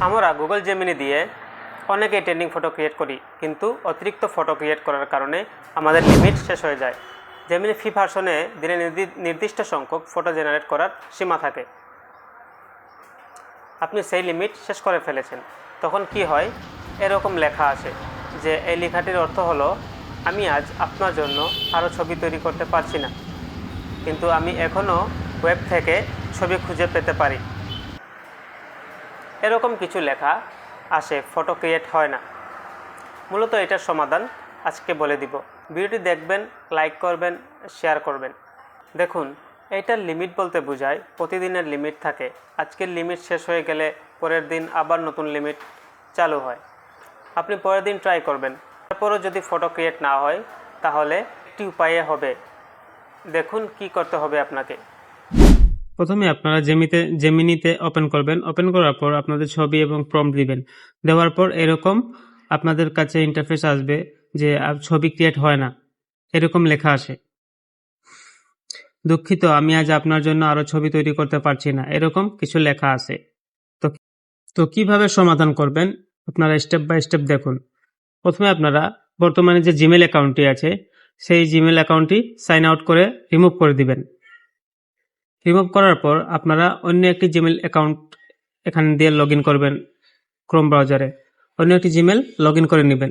আমরা Google Gemini দিয়ে অনেকেই ট্রেন্ডিং ফটো ক্রিয়েট করি, কিন্তু অতিরিক্ত ফটো ক্রিয়েট করার কারণে আমাদের লিমিট শেষ হয়ে যায়। জেমিনি ফি ভার্সনে দিনে নির্দি- নির্দিষ্ট সংখ্যক ফটো জেনারেট করার সীমা থাকে। আপনি সেই লিমিট শেষ করে ফেলেছেন। তখন কি হয়? এরকম লেখা আসে যে, এই লেখাটির অর্থ হলো, আমি আজ আপনার জন্য আরও ছবি তৈরি করতে পারছি না। কিন্তু আমি এখনও ওয়েব থেকে ছবি খুঁজে পেতে পারি। এরকম কিছু লেখা আসে ফটো ক্রিয়েট হয় না। মূলত এটার সমাধান আজকে বলে দিব। ভিডিওটি দেখবেন লাইক করবেন শেয়ার করবেন। দেখুন এইটার লিমিট বলতে বোঝায় প্রতিদিনের লিমিট থাকে। আজকের লিমিট শেষ হয়ে গেলে পরের দিন আবার নতুন লিমিট চালু হয়। আপনি পরের দিন ট্রাই করবেন। তারপরও যদি ফটো ক্রিয়েট না হয়, তাহলে একটি উপায়ে হবে। দেখুন কি করতে হবে আপনাকে। প্রথমে আপনারা জেমিতে জেমিনিতে ওপেন করবেন। ওপেন করার পর আপনাদের ছবি এবং প্রম্পট দিবেন। দেওয়ার পর এরকম আপনাদের কাছে ইন্টারফেস আসবে যে ছবি ক্রিয়েট হয় না। এরকম লেখা আসে দুঃখিত, আমি আজ আপনার জন্য আরও ছবি তৈরি করতে পারছি না। এরকম কিছু লেখা আছে। তো তো কীভাবে সমাধান করবেন? আপনারা স্টেপ বাই স্টেপ দেখুন। প্রথমে আপনারা বর্তমানে যে জিমেল অ্যাকাউন্টটি আছে, সেই জিমেল অ্যাকাউন্টটি সাইন আউট করে রিমুভ করে দিবেন। রিমুভ করার পর আপনারা অন্য একটি জিমেল অ্যাকাউন্ট এখানে দিয়ে লগ করবেন ক্রোম ব্রাউজারে অন্য একটি জিমেল লগ করে নেবেন।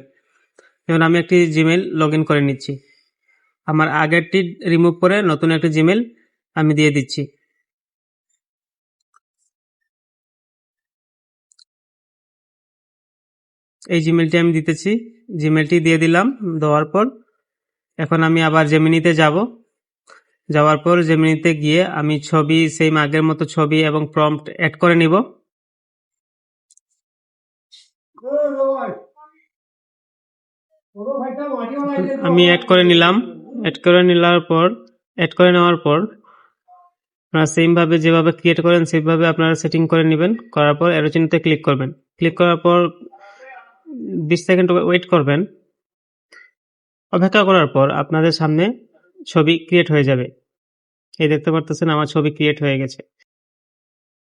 যেমন আমি একটি জিমেল লগ করে নিচ্ছি। আমার আগেরটি রিমুভ করে নতুন একটি জিমেল আমি দিয়ে দিচ্ছি। এই জিমেলটি আমি দিতেছি। জিমেলটি দিয়ে দিলাম। দেওয়ার পর এখন আমি আবার জেমিনিতে যাব। যাওয়ার পর জেমিনিতে গিয়ে আমি ছবি সেম আগের মতো ছবি এবং প্রম্পট অ্যাড করে নিব। আমি অ্যাড করে নিলাম। অ্যাড করে নেওয়ার পর অ্যাড করে নেওয়ার পর আপনারা সেম ভাবে যেভাবে ক্রিয়েট করেন সেভাবে আপনারা সেটিং করে নেবেন। করার পর এরো চিহ্নতে ক্লিক করবেন। ক্লিক করার পর বিশ সেকেন্ড ওয়েট করবেন। অপেক্ষা করার পর আপনাদের সামনে ছবি ক্রিয়েট হয়ে যাবে। এই দেখতে পারতেছেন আমার ছবি ক্রিয়েট হয়ে গেছে।